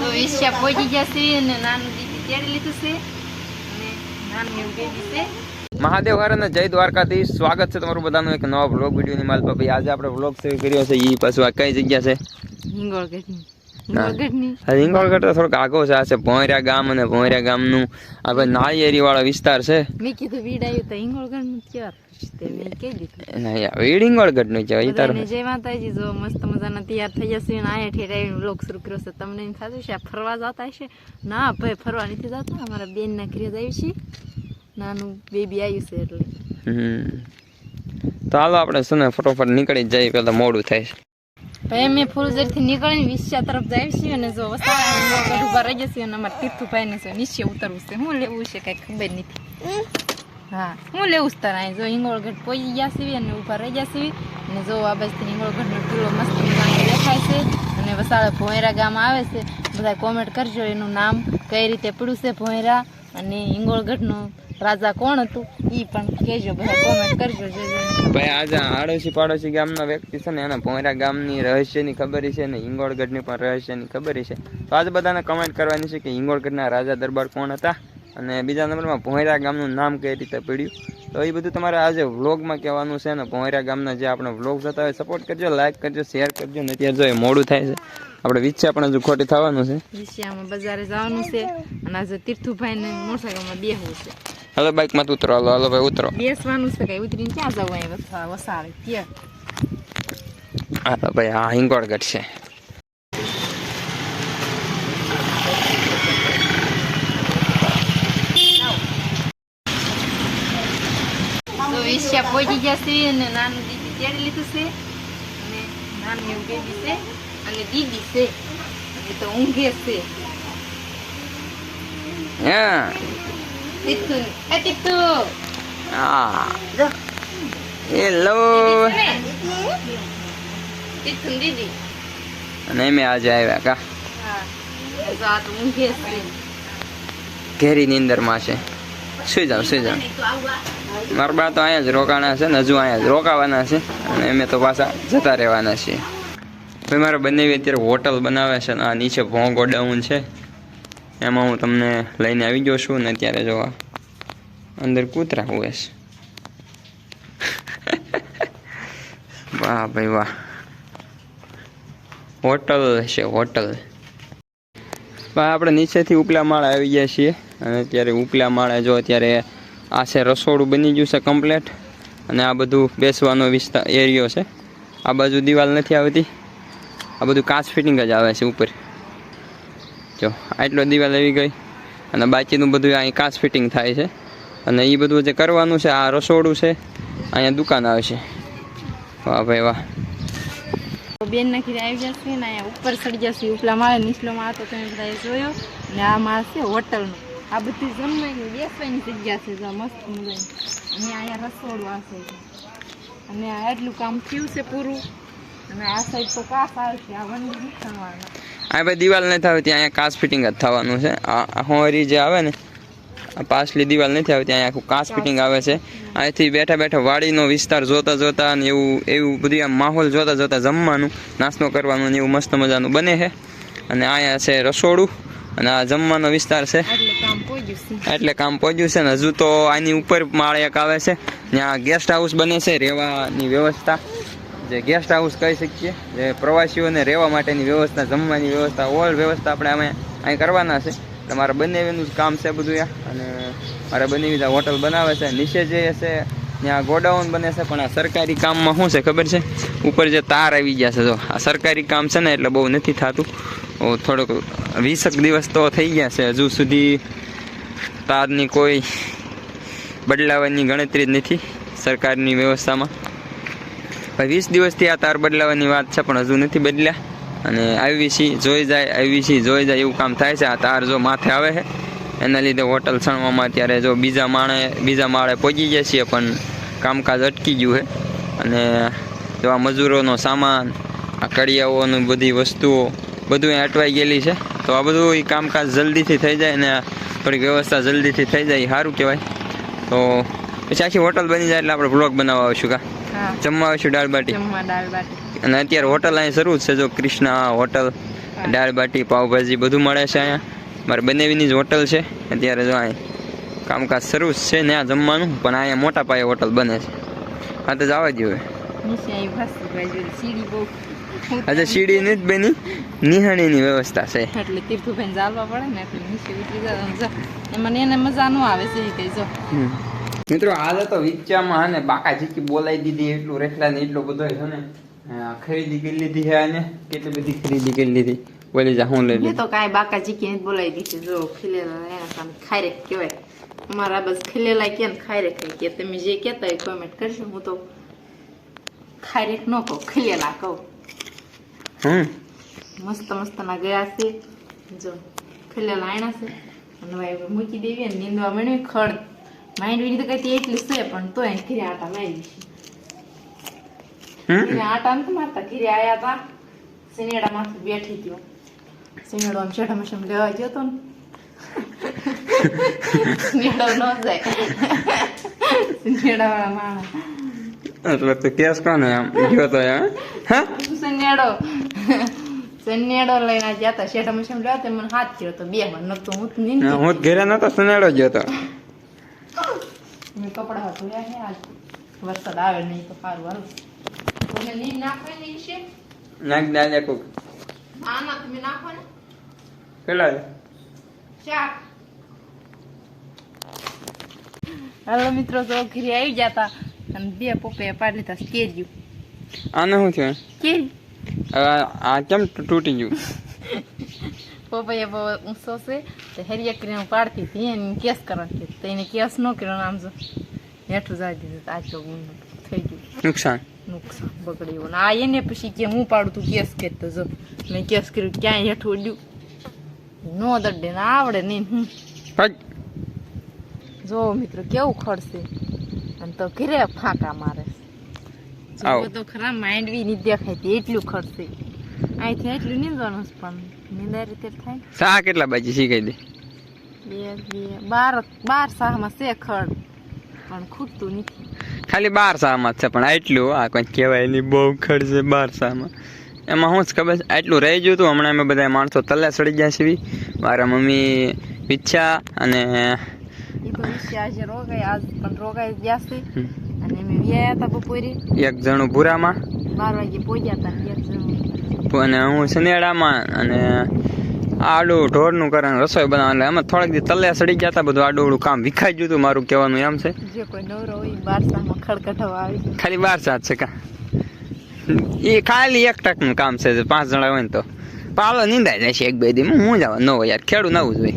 તો ઈચ્છા પહોંચી જશે અને નાનું દીદી તેડી લીધું છે અને નાનું એવું બેબી છે મહાદેવ હર અને જય દ્વારકાધીશ. સ્વાગત છે તમારું બધાનું એક નવા વ્લોગ વિડીયોની માલપા ભાઈ આજે આપણે વ્લોગ કર્યો છે. એ પાછું આ કઈ જગ્યા છે? હિંગોળ આ હિંગોળગઢ થોડોક આગો છે આ છે ભોંયરા ગામ અને ભોંયરા ગામનું આ ભાઈ નાળિયેરી વાળો વિસ્તાર છે. મેં કીધું વીડાયું તો હિંગોળગઢનું તૈયાર તે? મેં કહી દીધું અને અહીંયા વીડ હિંગોળગઢનું છે તારું જય માતાજી જો મસ્ત મજાના તૈયાર થઈ જશે અને આયા ઠેર આવીને શરૂ કર્યો છે. તમને એમ થતું છે ફરવા જતા હશે? ના ભાઈ ફરવા નથી જતા. અમારા બેન ના ઘરે જ આવ્યું છે નાનું બેબી આવ્યું છે એટલે. હમ. તો હાલો આપણે શું ને ફટોફટ નીકળી જઈએ પેલા મોડું થાય છે. ભાઈ, અમે ફૂલઝરથી નીકળીને વિશ્યા તરફ જાય છીએ અને જો વસાવા ઊભા રહી જશે અને અમારે તીર્થુભાઈ ને છે નીચે ઉતરવું છે. શું લેવું છે કઈ ખબર નથી. હા, હું લેવું છે તારા જો હિંગોળગઢ પહોંચી ગયા છીએ અને ઊભા રહી ગયા છીએ અને જો આ બાજુથી હિંગોળગઢનો કિલ્લો મસ્ત દેખાય છે. અને વસાળે ભોંયરા ગામ આવે છે. બધા કોમેન્ટ કરજો એનું નામ, કઈ રીતે પડ્યું છે ભોંયરા. અને હિંગોળગઢનો રાજા કોણ હતું? એ પણ કહેજો બધા કોમેન્ટ કરજો ભાઈ, આજે આડોશી પાડોશી ગામના વ્યક્તિ છે ને, એને ભોંયરા ગામની રહસ્યની ખબર છે ને, હિંગોળગઢની પણ રહસ્યની ખબર છે. તો આજે બધાને કમેન્ટ કરવાની છે કે હિંગોળગઢના રાજા દરબાર કોણ હતા? અને બીજા નંબરમાં ભોંયરા ગામનું નામ કઈ રીતે પડ્યું? તો એ બધું તમારે આજે વ્લોગમાં કહેવાનું છે ને, ભોંયરા ગામના જે આપણે વ્લોગ હતા હોય સપોર્ટ કરજો લાઇક કરજો શેર કરજો, ને અત્યારે જો એ મોડું થાય છે આપણે વિચ્યા પણ હજુ ખોટી થવાનું છે. વિચ્યામાં બજારે જવાનું છે અને આજે તીર્થુભાઈ ને મોટરસાઇકલમાં બેસવું છે. હાલો બાઇકમાં ઉતરો હાલો હાલો ભાઈ ઉતરો. બેસવાનું છે કઈ ઉતરીને ક્યાં જવું અહીં? વસા- વસાડે ત્યાં હાલો ભાઈ હા હિંગોળગઢ છે. તો પહોંચી પહોંચી છે અને નાનું દીદી તેડી લીધું છે અને નાનું એવું બેબી છે. અને દીદી છે. અને તો ઊંઘે છે. હા. તીર્થુ એ તીર્થુ હા. જો. હેલો તીર્થુ દીદી. અને મેં આજે આવ્યા કા? હા. તો ઊંઘે છે. ઘેરી નીંદરમાં છે. સુઈ જાવ સુઈ જાવ મારા બા તો અહીંયા જ રોકાણા છે ને હજુ અહીંયા જ રોકાવાના છે. અને અમે તો પાછા જતા રહેવાના છીએ. ભાઈ, મારા બંને અત્યારે હોટલ બનાવે છે આ નીચે ભોં ગોડાઉન છે. એમાં હું તમને લઈને આવી ગયો છું ને અત્યારે જોવા અંદર કૂતરા હોય છે. વાહ ભાઈ, વાહ. હોટલ છે, હોટલ. ભાઈ, આપણે નીચેથી ઉપલા માળે આવી ગયા છીએ અને અત્યારે ઉપલા માળે જો અત્યારે આ છે રસોડું બની ગયું છે કમ્પ્લેટ અને આ બધું બેસવાનો વિસ્તાર એરિયો છે. આ બાજુ દિવાલ નથી આવતી. આ બધું કાચ ફિટિંગ જ આવે છે ઉપર. જો, આટલો દિવાલ આવી ગઈ અને બાકીનું બધું અહીં કાચ ફિટિંગ થાય છે. અને એ બધું જે કરવાનું છે, આ રસોડું છે, અહીંયા દુકાન આવે છે. વાહ ભાઈ વાહ. બેન ના ઘરે આવી જશે ને અહીંયા ઉપર ચડી જશે, ઉપલા માળે, નીચલો માળ તો તમે બધા જોયો. ને આ માળ છે હોટલનું. આ બધી જમવાની, બેસવાની જગ્યા છે મસ્ત મજાની. અને અહીંયા રસોડું આ સાઈડ અને આ એટલું કામ થયું છે પૂરું. અને આ સાઈડ તો કાસ આવશે આ વંડી નથી આ ભાઈ દિવાલ નથી આવતી અહીંયા કાચ ફિટિંગ જ થવાનું છે. આ હોરી જે આવે ને આ પાછલી દિવાલ નથી આવતી અહીંયા આખું કાચ ફિટિંગ આવે છે. અહીંથી બેઠા બેઠા વાડીનો વિસ્તાર જોતા જોતા ને એવું એવું બધું આમ માહોલ જોતા જોતા જમવાનું નાસ્તો કરવાનું ને એવું મસ્ત મજાનું બને છે. અને અહીંયા છે રસોડું અને આ જમવાનો વિસ્તાર છે. એટલે કામ પહોંચ્યું છે. એટલે કામ પહોંચ્યું છે ને હજુ તો આની ઉપર માળ એક આવે છે ત્યાં ગેસ્ટ હાઉસ બને છે રહેવાની વ્યવસ્થા. જે ગેસ્ટ હાઉસ કહી શકીએ, જે પ્રવાસીઓને રહેવા માટેની વ્યવસ્થા, જમવાની વ્યવસ્થા ઓલ વ્યવસ્થા આપણે અમે અહીં કરવાના છે. એટલે મારા બંનેનું કામ છે બધું આ અને મારા બંને બીજા હોટલ બનાવે છે, નીચે જે છે, ત્યાં ગોડાઉન બને છે, પણ આ સરકારી કામમાં શું છે ખબર છે? ઉપર જે તાર આવી ગયા છે, જો. આ સરકારી કામ છે ને, એટલે બહુ નથી થતું. થોડુંક વીસક દિવસ તો થઈ ગયા છે. હજુ સુધી તારની કોઈ બદલાવાની ગણતરી જ નથી સરકારની વ્યવસ્થામાં. ભાઈ, વીસ દિવસથી આ તાર બદલાવાની વાત છે, પણ હજુ નથી બદલ્યા. અને આઈવીસી જોઈ જાય આઈવીસી જોઈ જાય એવું કામ થાય છે. આ તાર જો માથે આવે છે, એના લીધે હોટલ છણવામાં અત્યારે જો બીજા માળે બીજા માળે પહોંચી જાય છીએ, પણ કામકાજ અટકી ગયું છે. અને જો આ મજૂરોનો સામાન, આ કડિયાઓની બધી વસ્તુઓ બધું એ અટવાઈ ગયેલી છે. તો આ બધું એ કામકાજ જલ્દીથી થઈ જાય અને થોડીક વ્યવસ્થા જલ્દીથી થઈ જાય સારું કહેવાય. તો પછી આખી હોટલ બની જાય એટલે આપણે બ્લોગ બનાવવા આવશું કા? જમવા આવશું દાળ બાટી. અને અત્યારે હોટલ અહીં શરૂ જ છે જો કૃષ્ણ હોટલ દાળ બાટી પાવભાજી બધું મળે છે અહીંયા. મારે બનેવીની જ હોટલ છે. અત્યારે જો અહીં કામકાજ શરૂ જ છે આ જમવાનું પણ અહીંયા મોટા પાયે હોટલ બને છે. હા તો જવા જોઈએ જોડે. સીડી ની આજે બેની નિહાણી બની. નિહાણીની વ્યવસ્થા છે. એટલે તીર્થુભાઈ ચાલવા પડે ને એટલે નીચે ઉતરી જવાનું એમાં એને મજા ન આવે છે કઈ જો. મિત્રો આજે તો વિચારમાં ને બાકા જીકી બોલાવી દીધી એટલું રેખડા ને એટલો બધો છે ને ખરીદી કરી લીધી છે અને કેટલી બધી ખરીદી કરી લીધી. બોલી જા હું લઈ મેં તો કાંઈ બાકા જીકી નથી બોલાવી દીધી. જો ખીલેલા એના સામે ખાયરેક કહેવાય. અમારા બસ ખીલેલા કે ને રેખ કે તમે જે કહેતા હોય કોમેન્ટ કરશો હું તો ખાયરેક ન કહું ખીલેલા કહું. હમ. મસ્ત મસ્ત ના ગયા છે. જો ખીલેલા આયણા છે. અને મૂકી દેવી નીંદવા મળ્યું ખડ. માંડવીની તો કઈ એટલી છે પણ તોય ઘીરે આટા ઘીરે આટા નથી મારતા ઘીરે આયા તા સિનેડા માંથી બેઠી હતી હું. સિનેડો આમ શેઠા મશમ લેવા ગયો તો ને. સિનેડો ન જાય. સિનેડા માણસ. એટલે તો કેસ કોને આમ? ગયો તો એમ હા? સન્યાડો સન્યાડો લઈને ગયા તા શેઠા લેવા તે મને હાથ થયો તો બે માં નતો હું તો હું ઘરે નતો સનેડો ગયો તો. મેં કપડા ધોયા ને આજ વરસાદ આવે નહીં તો સારું હાલ. તમે નીંદ નાખવાની છે? નાખ ના નાખો. ના ના તમે નાખો ને કેટલા ચાર. હાલો મિત્રો તો ઘરે આવી જતા. અને બે પોપે પાડી લીધા કેર્યું આને શું થયું? કેરી. આ કેમ તૂટી ગયું? પોપૈયા બહુ ઊંચો છે. તો હેરિયા કરીને પાડતી હતી એને કેસ કરવાની હતી તો એને કેસ ન કર્યો આમ જો હેઠું જવા દીધું તો આ તો થઈ ગયું નુકસાન નુકસાન બગડ્યું ને આ એને પછી કે હું પાડું તું કેસ કરતો જો મેં કેસ કર્યું ક્યાંય હેઠું ઉડ્યું નો દડે ને આવડે નહીં હું જો મિત્રો કેવું ખડશે અને તો ઘરે ફાંકા મારે તો ખરા માઇન્ડ બી નહીં દેખાય તે એટલું ખડશે અહીંથી એટલું નીંદવાનું છે પણ નીંદાય રીતે થાય. સા કેટલા બાજી શીખાઈ દે? બે બે બાર બાર શાહમાં છે ખડ પણ ખૂટતું નથી. ખાલી બાર જ છે પણ આટલું આ કોઈ કહેવાય નહીં બહુ ખડ છે બાર સામાં એમાં શું ખબર છે આટલું રહી ગયું હતું હમણાં અમે બધા માણસો તલ્લે સડી ગયા છીએ. મારા મમ્મી પીછા અને એક જણું ભૂરામાં. બાર વાગે પહોંચ્યા હતા અને હું સનેડામાં અને આડું ઢોરનું કારણ રસોઈ એટલે એમાં થોડાક દી તલ્યા સડી ગયા હતા બધું આડું કામ વિખાઈ ગયું હતું મારું કહેવાનું એમ છે. ખાલી બાર સાત છે કા. એ ખાલી એક ટકનું કામ છે પાંચ જણા હોય ને તો. પાલો નીંદાઈ જાય છે એક બે દી હું જવા ન હોય યાર ખેડું નવું જ હોય.